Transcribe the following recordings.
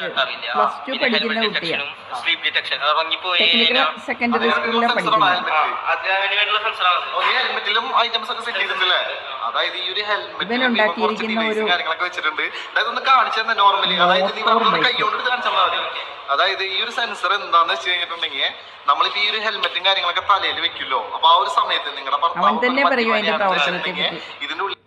Plus two പഠിക്കുന്ന കുട്ടിയാണ് secondary സ്കൂളിലാണ് പഠിക്കുന്നത് അതായത് ഈ ഒരു ഹെൽമെറ്റ് ഉണ്ടാക്കിയിരിക്കുന്ന ഒരു കാര്യങ്ങളൊക്കെ വെച്ചിട്ടുണ്ട്. അതായത് ഒന്ന് കാണിച്ചു തന്നെ നോർമലി അതായത് നീ പറഞ്ഞത് bike. കൈകൊണ്ട് കാണിച്ചാൽ മതി. അതായത് ഈ ഒരു സെൻസർ എന്താന്ന് വെച്ച് കഴിഞ്ഞിട്ടുണ്ടെങ്കിൽ നമ്മളിപ്പോ ഈ ഒരു ഹെൽമെറ്റും കാര്യങ്ങളൊക്കെ തലയിൽ വെക്കുമല്ലോ അപ്പൊ ആ ഒരു സമയത്ത് നിങ്ങളുടെ അവൻ തന്നെ പറയും അതിന്റെ പ്രവർത്തനത്തെ പറ്റി. ഇതിന്റെ ഉള്ളിൽ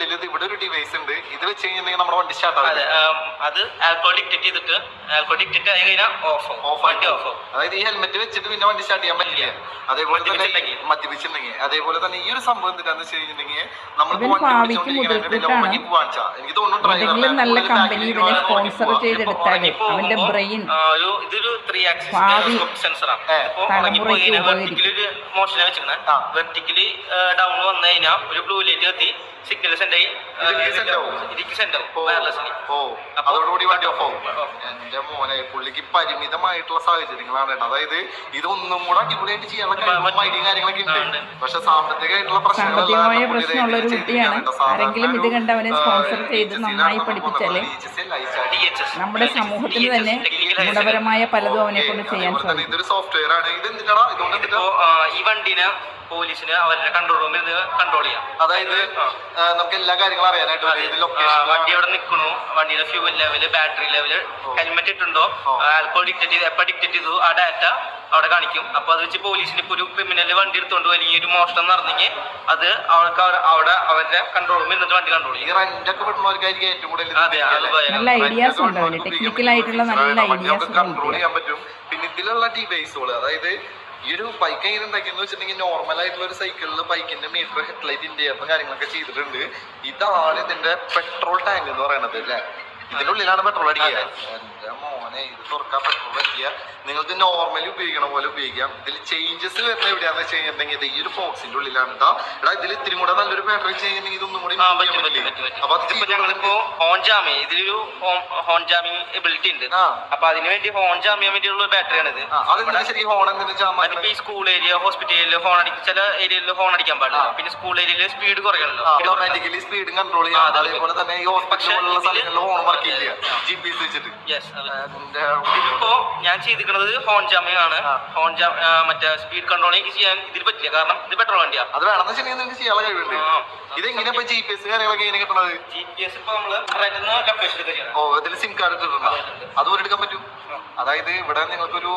ഇത് ഇവിടെ ഒരു ഡിവൈസ് ഉണ്ട്. ഇത് വെച്ച് കഴിഞ്ഞിട്ടുണ്ടെങ്കിൽ നമ്മുടെ വണ്ടി സ്റ്റാർട്ട് അതെ ആം, അത് ആൽക്കോളിക് ചെയ്തിട്ട് ആൽക്കോളിക് ഡിക്റ്റേറ്റ് ആയി കഴിഞ്ഞാൽ ഓഫ് ഓഫ് വണ്ടി ഓഫ് ആവും. അതായത് ഈ ഹെൽമെറ്റ് വെച്ചിട്ട് പിന്നെ വണ്ടി സ്റ്റാർട്ട് ചെയ്യാൻ പറ്റില്ല. അതേപോലെ തന്നെ മദ്യപിച്ചിട്ടുണ്ടെങ്കിൽ. മദ്യപിച്ചിട്ടുണ്ടെങ്കിൽ. അതേപോലെ തന്നെ ഈ ഒരു സംഭവം എന്താണെന്ന് വെച്ച് കഴിഞ്ഞിട്ടുണ്ടെങ്കിൽ നമ്മൾ ഇവൻ മുതൽക്കൂട്ടാണ്. എനിക്ക് തോന്നുന്നു ഏതെങ്കിലും നല്ല കമ്പനി ഇവനെ സ്പോൺസർ ചെയ്തെടുത്താൽ അവന്റെ ബ്രെയിൻ ആ, ഒരു ഇതൊരു ത്രീ ആക്സിസ് സെൻസറാണ് ഏ, ഇപ്പൊ തലമുറയ്ക്ക് ഉറങ്ങിപ്പോയി വെർട്ടിക്കലി ഒരു വെച്ചിരിക്കണേ. ആ. വെർട്ടിക്കലി ഡൗൺ വന്നു കഴിഞ്ഞാൽ ഒരു ബ്ലൂ ലൈറ്റ് കത്തി സിഗ്നൽ അപ്പൊ- അതോടുകൂടി വണ്ടി ഓഫ് ആവും. എന്റെ മോനെ പുള്ളിക്ക് പരിമിതമായിട്ടുള്ള സാഹചര്യങ്ങളാണ് അതായത് ഇതൊന്നും കൂടെ അടിപൊളിയായിട്ട് ചെയ്യാനുള്ള ഐഡിയും കാര്യങ്ങളൊക്കെ ഉണ്ട്. പക്ഷെ സാമ്പത്തികമായിട്ടുള്ള പ്രശ്നങ്ങളെല്ലാം. നമ്മുടെ സമൂഹത്തിന് തന്നെ ഗുണപരമായ പലതും അവനെ കൊണ്ട് ചെയ്യാൻ സാധിക്കും. ഈ വണ്ടിനെ പോലീസിന് അവരുടെ കൺട്രോൾ റൂമിൽ നിന്ന് കൺട്രോൾ ചെയ്യാം. അതായത് നമുക്ക് എല്ലാ കാര്യങ്ങളും അറിയാനായിട്ട് വണ്ടി എവിടെ നിൽക്കണു വണ്ടിയുടെ fuel level battery level helmet ഇട്ടുണ്ടോ. Alcohol detect ചെയ്ത് എപ്പോൾ ഡിക്റ്റേറ്റ് ചെയ്തു ആ ഡാറ്റ അവിടെ കാണിക്കും. അപ്പൊ അത് വെച്ച് പോലീസിന് ഇപ്പൊ ഒരു ക്രിമിനൽ വണ്ടി എടുത്തോണ്ട് വലിയൊരു മോഷണം നടന്നെങ്കിൽ അത് അവർക്ക് അവിടെ അവരുടെ കൺട്രോൾ റൂമിൽ നിന്നിട്ട് വണ്ടി കൺട്രോൾ ഈ ചെയ്യും റെന്റ് ഒക്കെ വിടുന്നവർക്കായിരിക്കും ഏറ്റവും കൂടുതൽ നല്ല ഐഡിയാസ് ഉണ്ട്. ടെക്നിക്കൽ ആയിട്ടുള്ള നല്ല ഐഡിയാസ് കൺട്രോൾ ചെയ്യാൻ പറ്റും. പിന്നെ ഇതിലുള്ള ഡിവൈസുകൾ അതായത് ഈ ഒരു ബൈക്ക് എങ്ങനെ ഉണ്ടാക്കിയെന്ന് വെച്ചിട്ടുണ്ടെങ്കിൽ നോർമൽ ആയിട്ടുള്ള ഒരു സൈക്കിളിൽ ബൈക്കിന്റെ മീറ്റർ ഹെഡ്ലൈറ്റ് ഇന്ത്യ കാര്യങ്ങളൊക്കെ ചെയ്തിട്ടുണ്ട്. ഇതാണ് ഇതിന്റെ പെട്രോൾ ടാങ്ക് എന്ന് പറയുന്നത് അല്ലേ? ഇതിനുള്ളിലാണ് ഉള്ളിലാണ് പെട്രോൾ അടിക്കുക എന്റെ മോനെ ഇത് തുറക്കാൻ പറ്റുമ്പോൾ പറ്റിയ. നിങ്ങൾക്ക് നോർമലി ഉപയോഗിക്കണ പോലെ ഉപയോഗിക്കാം ഇതിൽ ചേഞ്ചസ് വരുന്ന എവിടെയാന്ന് വെച്ച് കഴിഞ്ഞിട്ടുണ്ടെങ്കിൽ ഈ ഒരു ബോക്സിന്റെ ഉള്ളിലാണ് കേട്ടോ എടാ ഇതിൽ ഇത്തിരി കൂടെ നല്ലൊരു ബാറ്ററി കഴിഞ്ഞിട്ടുണ്ടെങ്കിൽ ഇതൊന്നും കൂടി അപ്പൊ ഞങ്ങളിപ്പോ ഹോൺ ജാമി ഇതിലൊരു ഹോൺ ജാമി എബിലിറ്റി ഉണ്ട്. അപ്പൊ അതിന് വേണ്ടി ഹോൺ ജാമിയാൻ ചെയ്യാൻ ബാറ്ററി ആണ് ഇത് അതിപ്പോ ഈ സ്കൂൾ ഏരിയ ഹോസ്പിറ്റലിൽ ഹോൺ അടിക്കും ചില ഏരിയയിൽ ഹോൺ അടിക്കാൻ പാടില്ല. പിന്നെ സ്കൂൾ ഏരിയയിൽ സ്പീഡ് കുറയണല്ലോ ഓട്ടോമാറ്റിക്കലി സ്പീഡ് കൺട്രോൾ ചെയ്യാം. അതേപോലെ തന്നെ ഈ ഇതിൽ സ്ഥലങ്ങളിൽ ഹോൺ വർക്ക് ചെയ്യില്ല. ജി പി എസ് വെച്ചിട്ട്. ഇതിപ്പോ ഞാൻ ചെയ്തിരിക്കുന്നത് ഹോൺ ആ. ഹോൺ ജാം മറ്റേ സ്പീഡ് കൺട്രോൾ എനിക്ക് ചെയ്യാൻ ഇതിൽ പറ്റില്ല. കാരണം ഇത് പെട്രോൾ വണ്ടിയാ. അത് വേണമെന്ന് വെച്ചിട്ടുണ്ടെങ്കിൽ നിങ്ങൾക്ക് ചെയ്യാനുള്ള കഴിവുണ്ട്. ആ. ഇതെങ്ങനെയാ ഇപ്പൊ ജി പി എസ് കാര്യങ്ങളൊക്കെ എങ്ങനെ കിട്ടണത്? ജി പി എസ് ഇപ്പൊ നമ്മൾ ലൊക്കേഷൻ ഓ ഇതിൽ സിം കാർഡ് ഇട്ടിട്ടുണ്ടോ? അതുപോലെ എടുക്കാൻ പറ്റും? അതായത് ഇവിടെ നിങ്ങൾക്കൊരു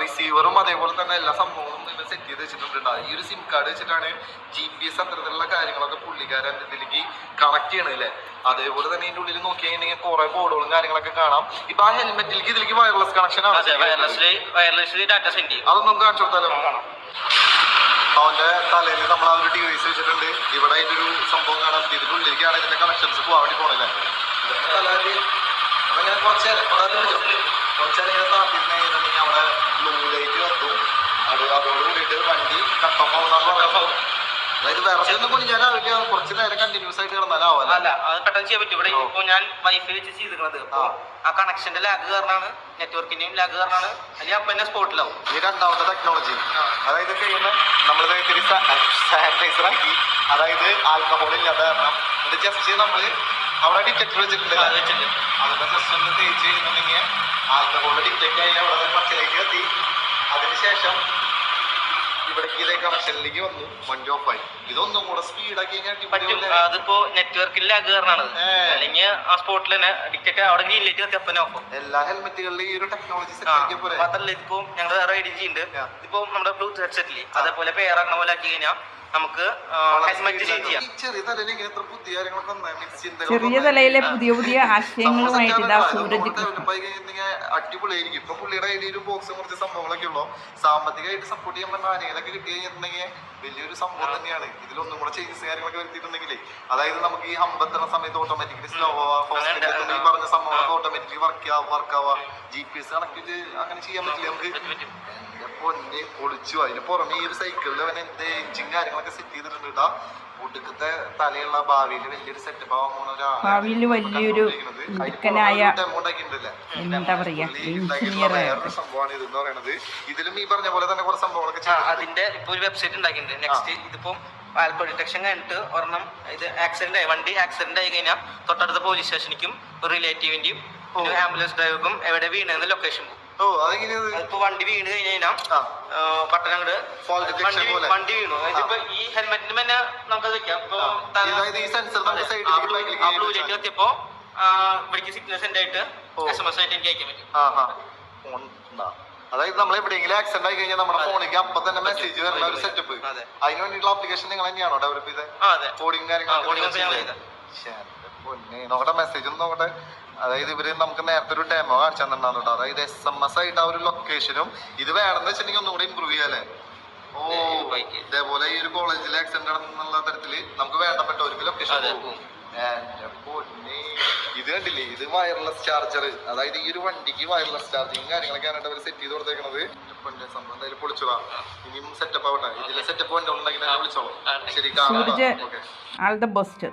റിസീവറും അതേപോലെ തന്നെ എല്ലാ സംഭവങ്ങളും നിങ്ങൾ സെറ്റ് ചെയ്ത് വെച്ചിട്ടുണ്ട് ഈ ഒരു സിം കാർഡ് വെച്ചിട്ടാണ് ജി പി എസ് അത്തരത്തിലുള്ള കാര്യങ്ങളൊക്കെ പുള്ളിക്കാരൻ ഇതിലേക്ക് കണക്ട് ചെയ്യണല്ലേ അതേപോലെ തന്നെ ഇതിന്റെ ഉള്ളിൽ നോക്കി കഴിഞ്ഞാൽ കുറെ ബോർഡുകളും കാര്യങ്ങളൊക്കെ കാണാം. ഇപ്പൊ ആ ഹെൽമെറ്റിലേക്ക് ഇതിലേക്ക് വയർലെസ് കണക്ഷൻ ആണ് അതൊന്നും കാണിച്ചു കൊടുത്താലോ? അവന്റെ തലയിൽ നമ്മൾ ആ ഒരു ഡിവൈസ് വെച്ചിട്ടുണ്ട്. ഇവിടെ അതിന്റെ ഒരു സംഭവം കാണാം. ഇതിന്റെ ഉള്ളിലേക്കാണ് ഇതിന്റെ കണക്ഷൻസ് പോകാൻ വേണ്ടി പോണല്ലേ കുറച്ച് നേരം ഇവിടെ അത് വിളിച്ചു. കുറച്ച് നേരം ഇങ്ങനെ താത്തിരുന്ന് കഴിഞ്ഞിട്ടുണ്ടെങ്കിൽ അവിടെ ബ്ലൂ ലൈറ്റ് കത്തും അത് അതോട് കൂടിയിട്ട് വണ്ടി കട്ടപ്പാവുന്ന അതായത് വിറച്ച് ഒന്നും കുഞ്ഞാലാവില്ല കുറച്ച് നേരം കണ്ടിന്യൂസ് ആയിട്ട് കിടന്നാലാവല്ല അല്ല? അത് പെട്ടെന്ന് ചെയ്യാൻ പറ്റും. ഇവിടെ ഇപ്പൊ ഞാൻ വൈഫൈ വെച്ച് ചെയ്തിരിക്കുന്നത് ആ. കണക്ഷന്റെ ലാഗ് കാരണമാണ് നെറ്റ്വർക്കിന്റെയും ലാഗ് കാരണമാണ്. അല്ലെങ്കിൽ അപ്പൊ തന്നെ സ്പോട്ടിലാവും ഈ രണ്ടാമത്തെ ടെക്നോളജി. അതായത് ചെയ്യുന്ന? നമ്മളിത് ഇത്തിരി സാനിറ്റൈസർ ആക്കി. അതായത് ആൽക്കഹോൾ ഇല്ലാതെ കാരണം. ഇത് ജസ്റ്റ് നമ്മൾ അവിടെ ഡിറ്റക്ടർ വെച്ചിട്ടുണ്ട്. തേച്ച് ചെയ്യുന്നുണ്ടെങ്കിൽ ആൽക്കഹോളിൽ ഡിറ്റക്ട് ആയി അവിടെ എത്തി. അതിനുശേഷം ഇവിടേക്ക് ഇതേ കണക്ഷനിലേക്ക് വന്നു. വണ്ടി ഓഫായി ഇതൊന്നും കൂടെ സ്പീഡാക്കി പറ്റും. കഴിഞ്ഞാൽ അതിപ്പോ നെറ്റ്വർക്കിൽ ലാഗ് കാരണമാണ്. അല്ലെങ്കിൽ ആ സ്പോട്ടിൽ തന്നെ ടിക്കറ്റ് അവിടെ ഗ്രീൻ ലൈറ്റ് കത്തി ഓഫ് എല്ലാ ഹെൽമെറ്റുകളിലും ഈ ഒരു ടെക്നോളജി സെറ്റ് ഇപ്പൊ ഞങ്ങൾ വേറെ ഐ ഡി ജി ഉണ്ട് ഇപ്പൊ നമ്മുടെ ബ്ലൂടൂത്ത് ഹെഡ്സെറ്റിൽ അതേപോലെ പേർ ആക്കണ പോലെ ആക്കി കഴിഞ്ഞാൽ നമുക്ക് ചെറിയ. തലയിലെ പുതിയ പുതിയ ആശയങ്ങളുമായിട്ട് ഇതാ സൂരജ് അടിപൊളിയായിരിക്കും. ഇപ്പൊ പുള്ളിയുടെ കയ്യിൽ ഒരു ബോക്സ് കുറച്ച് സംഭവങ്ങളൊക്കെ ഉള്ളു. സാമ്പത്തികമായിട്ട് സപ്പോർട്ട് ചെയ്യാൻ പറ്റുന്ന ആരെങ്കിലൊക്കെ വലിയൊരു സംഭവം തന്നെയാണ്. ഇതിലൊന്നും കൂടെ ചേഞ്ചസ് കാര്യങ്ങളൊക്കെ വരുത്തിയിട്ടുണ്ടെങ്കിലേ അതായത് നമുക്ക് ഈ സമയത്ത് ഓട്ടോമാറ്റിക്കലി സ്ലോ ആവാ ഈ പറഞ്ഞ സംഭവങ്ങളൊക്കെ ഓട്ടോമാറ്റിക്കലി വർക്ക് ആവാ വർക്ക് ആവാ ജി പി എസ് കണക്ട് ചെയ്ത് അങ്ങനെ ചെയ്യാൻ പറ്റില്ല. നമുക്ക് പൊന്നെ പൊളിച്ചു. അതിന് പുറമെ ഈ ഒരു സൈക്കിളിൽ അവൻ എന്ത് എഞ്ചിൻ കാര്യങ്ങളൊക്കെ സെറ്റ് ചെയ്തിട്ടുണ്ട് കേട്ടാ കൂട്ടുക്കത്തെ തലയുള്ള ഭാവിയിൽ വലിയൊരു സെറ്റപ്പ് ആവാൻ പോണ ഒരാളാണ് ഭാവിയിൽ വലിയൊരു എന്താ പറയാ? വേറൊരു സംഭവമാണ് ഇതിലും ഈ പറഞ്ഞ പോലെ തന്നെ കുറെ സംഭവങ്ങളൊക്കെ അതിന്റെ ഇപ്പൊ ഒരു വെബ്സൈറ്റ് ഉണ്ടാക്കിയിട്ടുണ്ട്. നെക്സ്റ്റ് ഇതിപ്പോ ആൽക്കോ ഡിറ്റക്ഷൻ കഴിഞ്ഞിട്ട് ഒരെണ്ണം ഇത് ആക്സിഡന്റ് ആയി. വണ്ടി ആക്സിഡന്റ് ആയി കഴിഞ്ഞാൽ തൊട്ടടുത്ത പോലീസ് സ്റ്റേഷനിക്കും റിലേറ്റീവിന്റെയും ആംബുലൻസ് ഡ്രൈവർക്കും എവിടെ വീണെന്ന് ലൊക്കേഷൻ പോകും അതിപ്പോ വണ്ടി വീണ് കഴിഞ്ഞ് കഴിഞ്ഞാൽ ആ പട്ടണം അങ്ങോട്ട് വണ്ടി വീണു. ഇപ്പൊ ഈ ഹെൽമെറ്റിന് തന്നെ നമുക്ക് വെക്കാം. ഇപ്പൊ ആ. ഈ sensor നമുക്ക് അതെ. side ആ ലേക്ക് blue- back ലേക്ക് ആ blue വെച്ചാൽ. light കത്തിയപ്പോ ആ, ഇവിടേക്ക് സിഗ്നൽ സെൻഡ് ആയിട്ട്. എസ് എം എസ് ആയിട്ട് എനിക്ക് അയക്കാൻ പറ്റും. അതായത് നമ്മൾ എവിടെയെങ്കിലും ആക്സിഡന്റ് ആയി കഴിഞ്ഞാൽ നമ്മുടെ. ഫോണിലേക്ക് അപ്പൊ തന്നെ മെസ്സേജ് വരുന്ന ഒരു സെറ്റപ്പ് അതെ. അതിന് വേണ്ടിയിട്ടുള്ള ആപ്ലിക്കേഷൻ നിങ്ങൾ തന്നെയാണോ ഡെവലപ്പ് ചെയ്തത്? കോഡിങ് കാര്യങ്ങളൊക്കെ നോക്കട്ടെ മെസ്സേജ് ഒന്ന് നോക്കട്ടെ. അതായത് ഇവർ നമുക്ക് നേരത്തെ ഒരു ഡെമോ കാണിച്ചു തന്നെ കേട്ടോ. അതായത് എസ് എം എസ് ആയിട്ട് ആ ഒരു ലൊക്കേഷനും ഇത് വേണമെന്ന് വെച്ചിട്ടുണ്ടെങ്കിൽ ഒന്നുകൂടി ഇമ്പ്രൂവ് ചെയ്യാല്ലേ ഓ ഇതേപോലെ ഈ ഒരു കോളേജിലെ ആക്സിഡന്റ് നടന്നുള്ള തരത്തിൽ നമുക്ക് വേണ്ടപ്പെട്ട ഒരു ലൊക്കേഷൻ. ഇത് കണ്ടില്ലേ? ഇത് വയർലെസ് ചാർജർ അതായത് ഈ ഒരു വണ്ടിക്ക് വയർലെസ് ചാർജിങ് കാര്യങ്ങളൊക്കെ ആണ് അവർ സെറ്റ് ചെയ്ത് കൊടുത്തേക്കണത്. സംഭവം എന്തായാലും പൊളിച്ചോളാ ഇനിയും സെറ്റപ്പ് ആവട്ടെ. ഇതിലെ സെറ്റപ്പ് ഉണ്ടെങ്കിൽ വിളിച്ചോളൂ. ശരി കാണാം ഓക്കെ ബെസ്റ്റ്.